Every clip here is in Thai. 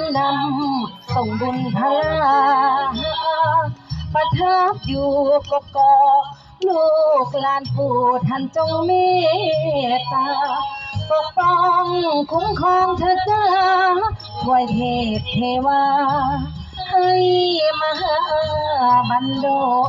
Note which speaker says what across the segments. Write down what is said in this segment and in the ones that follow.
Speaker 1: อหนุนนำ
Speaker 2: ส่งบุญพลาประทับอยู่กกอกลูกลานปู่ท่านจงเมตตาปกป้องคุ้มครองเธอจ้าถวยเทพเทวา ให้มาบันโดล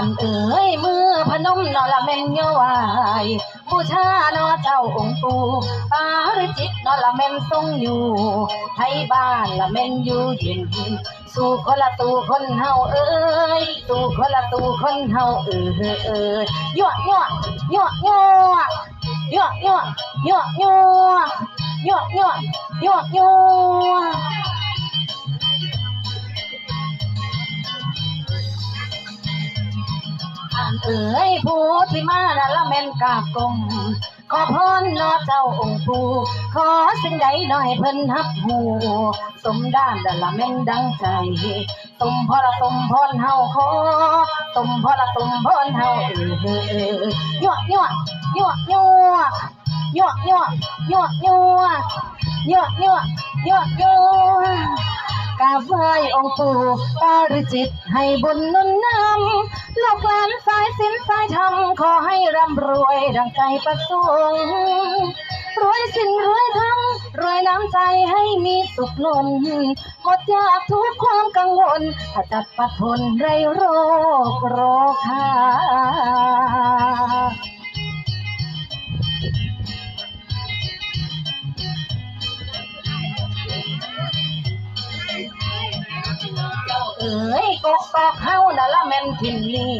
Speaker 2: านเอ๋ยมือพนมนอละเมนยาวายบูชานอเจ้าองค์ปู่ปาริจิตนอละเมนทรงอยู่ไทยบ้านละเมนอยู่เย็นสู่คนละตูคนเฮาเอ้ยสู่คนละตูคนเฮาเอ้ยเอ้ยยั่วยั่วยั่วยั่วยั่วยั่วยั่วยั่วยั่วยั่วยั่วยั่ว เอ๋ยผู้ที่มาดาละเมนกาบกลมขอพรนอเจ้าองค์ปู่ขอสิ่งใดหน่อยเพิ่นฮับหูสมด้านดาละเมนดังใจสมพระสมพรเฮาขอสมพระสมพรเฮาเออเออเออยั่วยั่วยั่วยั่วยั่วยั่วยั่วยั่วยั่วยั่วยั่วยั่ว กราบไหว้องค์ปู่ปาริจิตให้บุญนุนนำลูกหลานสายสินสายธรรมขอให้ร่ำรวยดังใจประสงค์รวยสินรวยธรรมรวยน้ำใจให้มีสุขล้นหมดยากทุกความกังวลขจัดปัดทนไรโรคโรคา เอ๋ยกกตอกเฮานั่นละแม่นทินนี่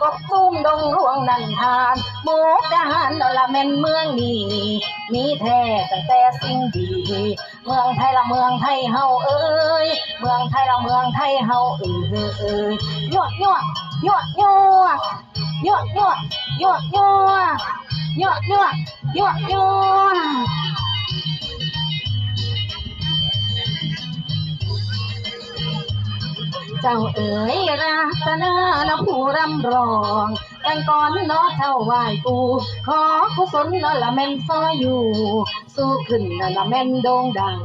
Speaker 2: กกตุ้มดงหลวงนันทานหมูกะหานนั่นละแม่นเมืองนี่มีแท้ตั้งแต่สิ่งดี เมืองไทยละเมืองไทยเฮาเอ้ยเมืองไทยละเมืองไทยเฮาเอ้ยเอ้ยยั่วยั่วยั่วยั่วยั่วยั่วยั่วยั่วยั่วยยั่วย เจ้าเอ๋ยรัตนาณผู้รำรองแต่งก่อนเนาะเจ้าไหวปูขอกุศลเนาะละแม่นซอยอยู่ สู้ขึ้นเนาะละแม่นโด่งดัง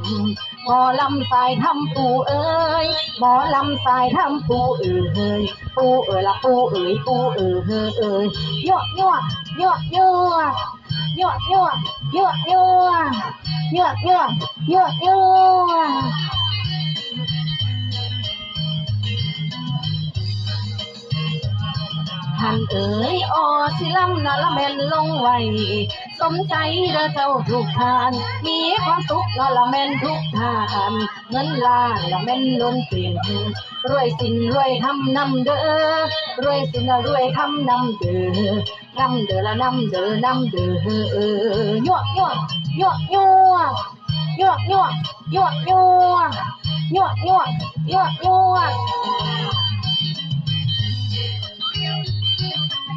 Speaker 2: หมอลำสายทำปูเอ้ยหมอลำสายทำปูเอ้ยปูเอ้ยละปูเอ้ยปูเอ้ยเฮ้ยเอ้ยยั่วยั่วยั่วยั่วยั่วยั่วยั่วยั่วยั่วยั่วยั่วยั่ว ท่านเอ๋ยออสิลำนาละเมนลงไว้สมใจเด้อเจ้าทุกทาน มีความสุขนาละเมนทุกทานเงินล้านละเมนล้นเปลี่ยนรวยสินรวยทำนำเด้อรวยสินรวยทำนำเด้อนำเด้อละนำเด้อนำเด้อยั่วยั่วยั่วยั่วยั่วยั่วยั่วยั่วยั่วยั่วยั่วยั่ว